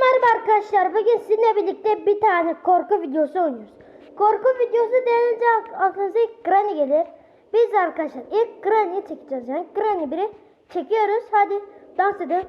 merhaba arkadaşlar. Bugün sizinle birlikte bir tane korku videosu oynuyoruz. Korku videosu denince ak- aklınıza ilk Granny gelir. Biz arkadaşlar ilk Granny'i çekeceğiz yani. Granny biri çekiyoruz. Hadi dans edelim.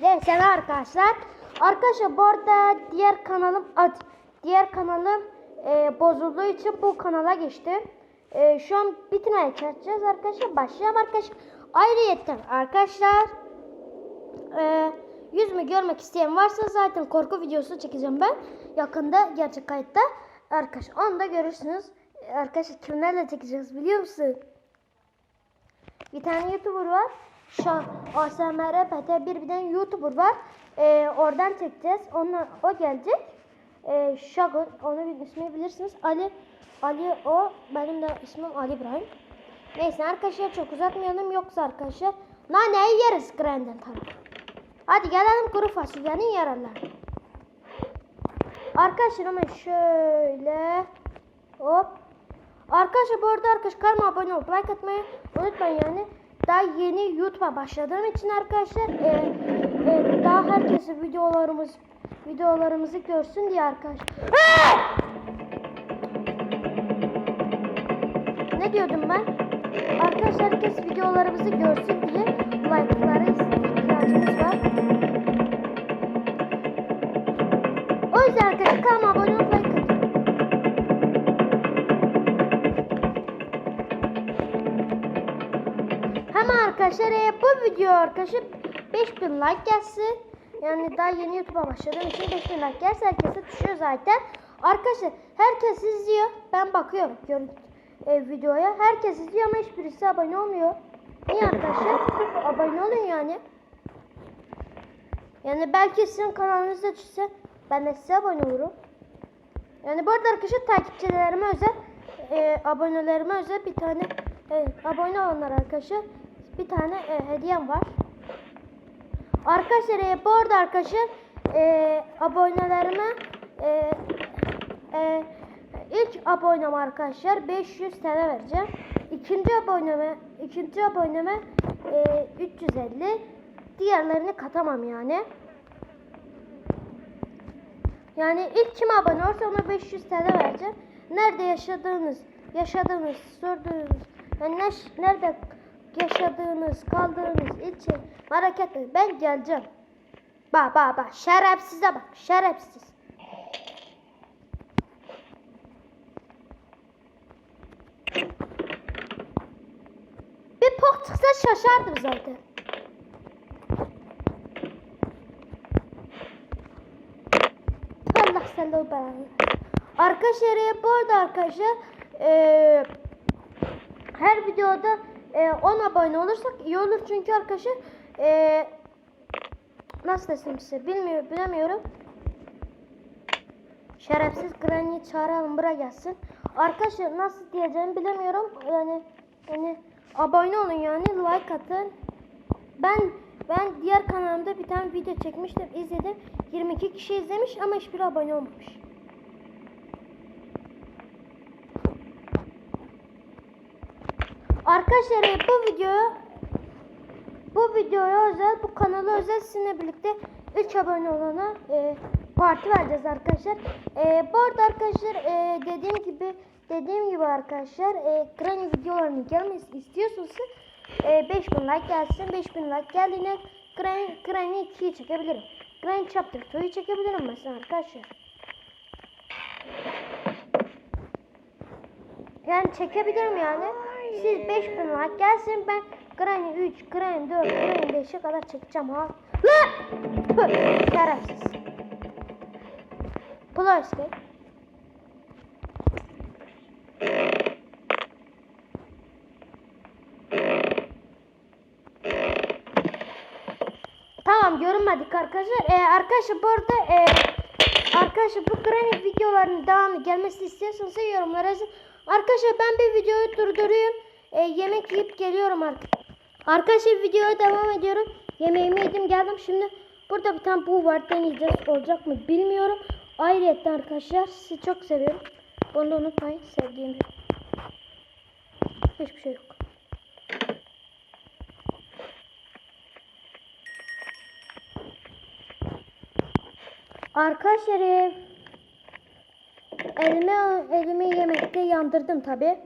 Neyse arkadaşlar. Arkadaşlar bu arada diğer kanalım ad, diğer kanalım e, bozulduğu için bu kanala geçtim. E, şu an bitmeye çalışacağız arkadaşlar. Başlayalım arkadaşlar. Ayrıyetten arkadaşlar e, yüzümü görmek isteyen varsa zaten korku videosu çekeceğim ben. Yakında gerçek kayıtta. Arkadaşlar onu da görürsünüz. Arkadaşlar kimlerle çekeceğiz biliyor musun? Bir tane YouTuber var. Şu ASMR PT bir bir YouTuber var. Ee, oradan çekeceğiz. Onunla, o gelecek. Ee, Şagun. Onu bir ismi bilirsiniz. Ali Ali o. Benim de ismim Ali İbrahim. Neyse arkadaşlar çok uzatmayalım. Yoksa arkadaşlar naneyi yeriz Grand'den tabii. Hadi gelelim kuru fasulyenin yararları. Arkadaşlar hemen şöyle hop Arkadaşlar bu arada arkadaşlar kanalıma abone olup like atmayı unutmayın yani. Daha yeni YouTube'a başladığım için arkadaşlar e, e, daha herkese videolarımız videolarımızı görsün diye arkadaşlar. ne diyordum ben? Arkadaşlar herkes videolarımızı görsün diye like'lara var. O yüzden arkadaşlar kanalıma abone atın. Hemen arkadaşlar e, bu video arkadaşlar 5000 like gelsin. Yani daha yeni YouTube'a başladığım için 5000 like gelse herkese düşüyor zaten. Arkadaşlar herkes izliyor. Ben bakıyorum görüntü e, videoya. Herkes izliyor ama hiçbirisi abone olmuyor. Niye arkadaşlar? Abone olun yani. Yani belki sizin kanalınızda çıksa ben de size abone olurum. Yani bu arada arkadaşlar takipçilerime özel, e, abonelerime özel bir tane evet, abone olanlar arkadaşlar bir tane e, hediyem var. Arkadaşlar e, bu arada arkadaşlar e, abonelerime e, e, ilk abonem arkadaşlar 500 TL vereceğim. İkinci aboneme ikinci aboneme e, 350 diğerlerini katamam yani. Yani ilk kim abone olursa ona 500 TL vereceğim. Nerede yaşadığınız, yaşadığınız, sorduğunuz, yani ne- nerede yaşadığınız, kaldığınız ilçe merak etmeyin. Ben geleceğim. Bak bak bak şerefsize bak şerefsiz. Bir pok çıksa şaşardım zaten. Allah sende o belanı. Arkadaşlar e, bu arada arkadaşlar e, her videoda e, 10 abone olursak iyi olur çünkü arkadaşlar e, nasıl desem size bilmiyorum bilemiyorum. Şerefsiz Granny'i çağıralım buraya gelsin. Arkadaşlar nasıl diyeceğimi bilemiyorum. Yani yani abone olun yani like atın. Ben ben diğer kanalımda bir tane video çekmiştim, izledim. 22 kişi izlemiş ama hiçbiri abone olmamış. Arkadaşlar e, bu video bu videoya özel, bu kanala özel sizinle birlikte 3 abone olana e, parti vereceğiz arkadaşlar. E, bu arada arkadaşlar e, dediğim gibi dediğim gibi arkadaşlar e, Granny videolarının gelmesi istiyorsanız e, 5000 like gelsin. 5000 like geldiğinde Granny, Granny 2'yi çekebilirim. Granny Chapter 2'yi çekebilirim mesela arkadaşlar. Yani çekebilirim yani. Siz 5000 like gelsin ben Granny 3, Granny 4, Granny 5'e kadar çekeceğim ha. Şerefsiz. Play görünmedik arkadaşlar. Ee, arkadaşlar bu arada e, arkadaşlar bu Granny videolarının devamı gelmesini istiyorsanız yorumlara yazın. Arkadaşlar ben bir videoyu durduruyorum. Ee, yemek yiyip geliyorum artık. Arkadaşlar videoya devam ediyorum. Yemeğimi yedim geldim. Şimdi burada bir tane bu var deneyeceğiz. Olacak mı bilmiyorum. Ayrıca arkadaşlar sizi çok seviyorum. Bunu da unutmayın sevdiğimi. Hiçbir şey yok. Arkadaşlar e, elimi, elimi yemekte yandırdım tabi.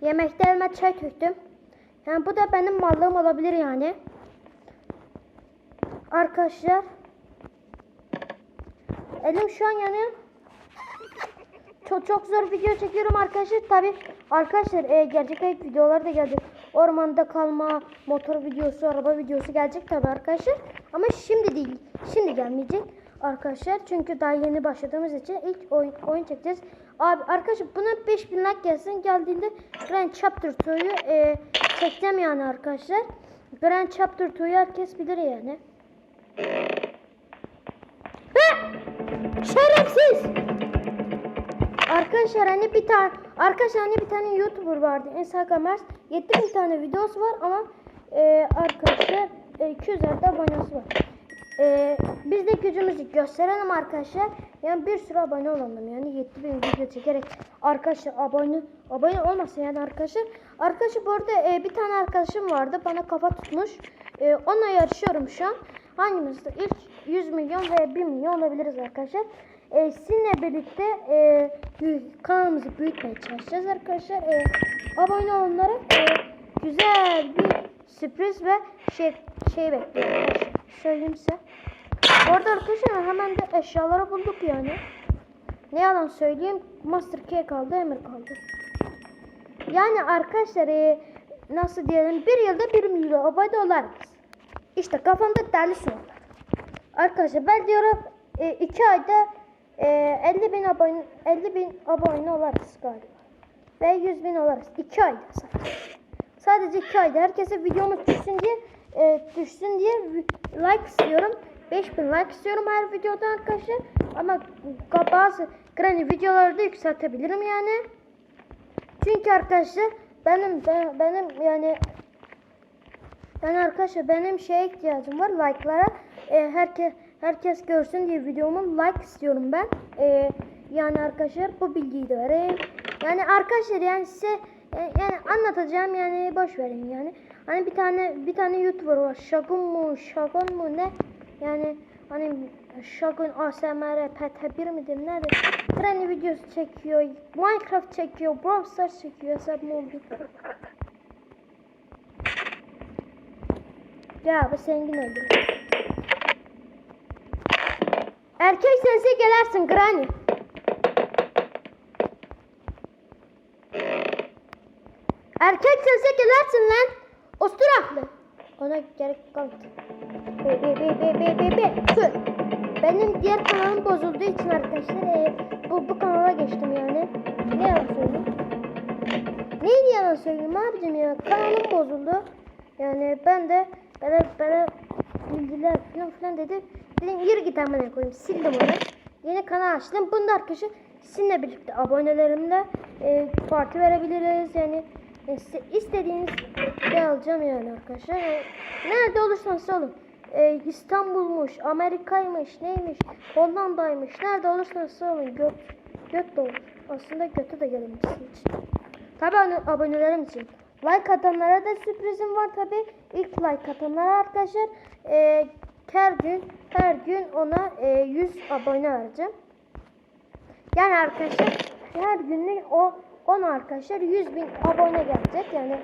Yemekte elime çay töktüm. Yani bu da benim mallığım olabilir yani. Arkadaşlar. Elim şu an yanıyor. Çok çok zor video çekiyorum arkadaşlar. Tabi arkadaşlar e, gerçek hayat videoları da gelecek. Ormanda kalma, motor videosu, araba videosu gelecek tabi arkadaşlar. Ama şimdi değil. Şimdi gelmeyecek arkadaşlar. Çünkü daha yeni başladığımız için ilk oyun, oyun çekeceğiz. Abi arkadaşlar buna 5000 like gelsin. Geldiğinde Grand Chapter 2'yu e, çekeceğim yani arkadaşlar. Grand Chapter 2'yu herkes bilir yani. Şerefsiz! Arkadaşlar hani bir tane arkadaşlar hani bir tane YouTuber vardı. Instagramers 7000 tane videosu var ama e, arkadaşlar e, 200'lerde abonesi var. E, biz de gücümüzü gösterelim arkadaşlar. Yani bir sürü abone olalım yani 7000 video çekerek arkadaşlar abone abone olmasın yani arkadaşlar. Arkadaşlar bu arada e, bir tane arkadaşım vardı bana kafa tutmuş. E, onunla yarışıyorum şu an. Hangimiz ilk 100 milyon veya 1 milyon olabiliriz arkadaşlar. E, sizinle birlikte e, kanalımızı büyütmeye çalışacağız arkadaşlar. E, abone olanlara e, güzel bir sürpriz ve şey şey bekliyorum. Söyleyeyim size. Orada arkadaşlar hemen de eşyaları bulduk yani. Ne yalan söyleyeyim Master K kaldı Emir kaldı. Yani arkadaşlar e, nasıl diyelim bir yılda bir milyon abone olarız. İşte kafamda deli sorular. Arkadaşlar ben diyorum 2 ayda e, 50 bin abone 50 bin abone olarız galiba. Ve 100 bin olarız. 2 ayda sadece. Sadece 2 ayda herkese videomuz düşsün diye e, düşsün diye like istiyorum. 5000 like istiyorum her videoda arkadaşlar. Ama bazı granny videoları da yükseltebilirim yani. Çünkü arkadaşlar benim ben- benim yani yani arkadaşlar benim şeye ihtiyacım var like'lara. Ee, herkes herkes görsün diye videomu like istiyorum ben. Ee, yani arkadaşlar bu bilgiyi de vereyim. Yani arkadaşlar yani size e, yani anlatacağım yani boş verin yani. Hani bir tane bir tane YouTuber var. Şagun mu, Şagun mu ne? Yani hani Şagun ASMR PT1 midir nedir? Granny videosu çekiyor, Minecraft çekiyor, Brawl Stars çekiyor, hesap mobil. Ya bu zengin öldürür. Erkek sense gelersin Granny. Erkek sense gelersin lan. Osturaklı. Ona gerek kalmadı. Be be be be be be be. Tüh. Benim diğer kanalım bozulduğu için arkadaşlar e, bu, bu kanala geçtim yani. Ne yalan söyleyeyim. Neydi yalan söyleyeyim abicim ya. Kanalım bozuldu. Yani ben de böyle böyle bilgiler falan filan dedi. Dedim yürü git amına koyayım. Sildim onu. Yeni kanal açtım. Bunda arkadaşlar sizinle birlikte abonelerimle e, parti verebiliriz. Yani e, istediğiniz şey alacağım yani arkadaşlar. E, nerede olursanız olun. E, İstanbul'muş, Amerika'ymış, neymiş, Hollanda'ymış. Nerede olursanız olun. Göt, göt de olur. Aslında götü de sizin için. Abone- abonelerim için. Like atanlara da sürprizim var tabii. İlk like atanlara arkadaşlar e, her gün her gün ona e, 100 abone vereceğim. Yani arkadaşlar her günlük o 10 arkadaşlar 100 bin abone gelecek. Yani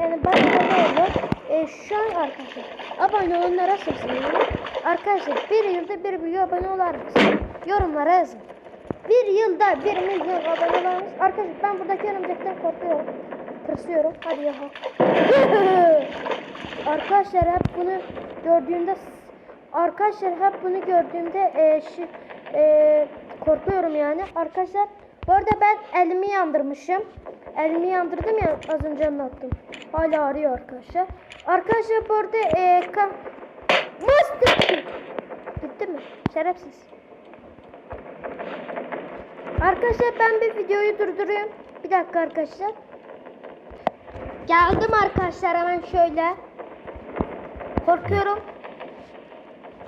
yani bana abone. E, şu an arkadaşlar abone olanlara sesleniyorum. Arkadaşlar bir yılda bir milyon abone olar mısın? Yorumlara yazın. Bir yılda bir milyon abone var mısın? Arkadaşlar ben buradaki örümcekten korkuyorum. Tırsıyorum. Hadi ya. arkadaşlar hep bunu gördüğümde arkadaşlar hep bunu gördüğümde e, şi, e, korkuyorum yani. Arkadaşlar bu arada ben elimi yandırmışım. Elimi yandırdım ya az önce anlattım. Hala ağrıyor arkadaşlar. Arkadaşlar bu arada e, ka- Master Bitti mi? Şerefsiz. Arkadaşlar ben bir videoyu durduruyorum. Bir dakika arkadaşlar. Geldim arkadaşlar hemen şöyle. Korkuyorum.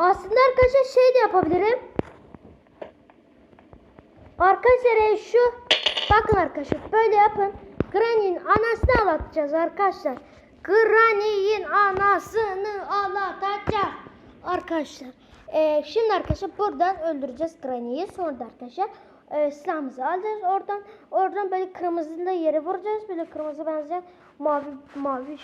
Aslında arkadaşlar şey de yapabilirim. Arkadaşlar e, şu bakın arkadaşlar böyle yapın. Granny'in anasını ağlatacağız arkadaşlar. Granny'in anasını ağlatacağız. Arkadaşlar. e, şimdi arkadaşlar buradan öldüreceğiz Granny'yi. Sonra da arkadaşlar e, silahımızı alacağız. Oradan oradan böyle kırmızının da yere vuracağız. Böyle kırmızı benzeyen mavi mavi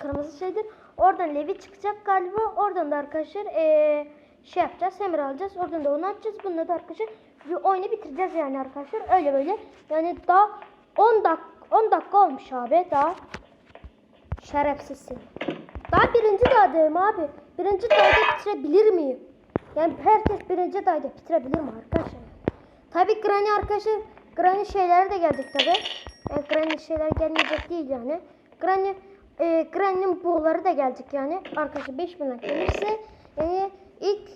kırmızı şeydir. Oradan Levi çıkacak galiba. Oradan da arkadaşlar e, şey yapacağız. Hammer alacağız. Oradan da onu açacağız. Bununla da arkadaşlar bir oyunu bitireceğiz yani arkadaşlar. Öyle böyle. Yani daha 10 dak 10 dakika olmuş abi. Daha şerefsizsin. Daha birinci dağdayım abi. Birinci dağda bitirebilir miyim? Yani herkes birinci dağda bitirebilir mi arkadaşlar? Tabi Granny arkadaşlar. Granny şeyler de gelecek tabi. Yani Granny şeyler gelmeyecek değil yani. Granny e, Granny'nin buğuları da gelecek yani. Arkadaşlar 5 bin like gelirse yani ilk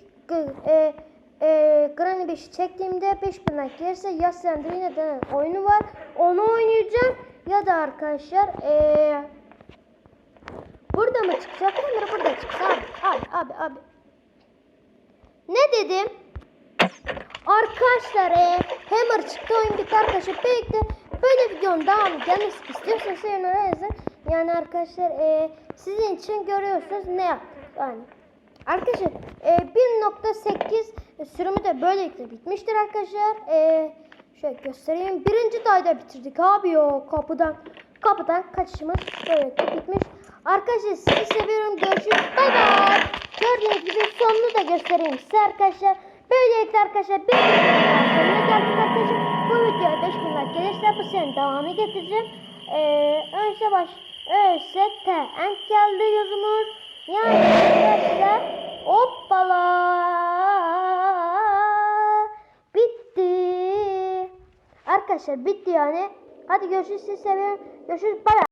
e, e, Granny 5'i çektiğimde 5 bin like gelirse Yas Sandrine denen oyunu var. Onu oynayacağım. Ya da arkadaşlar eee Burada mı çıkacak? Hammer burada çıksa abi. Abi abi abi. Ne dedim? Arkadaşlar e, Hammer çıktı oyun bitti arkadaşlar. Belki de böyle videonun devamı gelmesi istiyorsanız yorumlara yazın. Yani arkadaşlar e, sizin için görüyorsunuz ne yaptık. Yani. Arkadaşlar e, 1.8 sürümü de böylelikle bitmiştir arkadaşlar. E, şöyle göstereyim. Birinci dayda bitirdik abi yo kapıdan. Kapıdan kaçışımız böylelikle bitmiş. Arkadaşlar sizi seviyorum. Görüşürüz. Bay bay. Gördüğünüz gibi sonunu da göstereyim size arkadaşlar. Böylelikle arkadaşlar bir sonuna geldik arkadaşlar. Videoya 5000 like gelirse bu senin devamı getireceğim. Ee, önce baş ölse te en geldi yüzümüz. Yani arkadaşlar hoppala bitti. Arkadaşlar bitti yani. Hadi görüşürüz sizi seviyorum. Görüşürüz. Bay.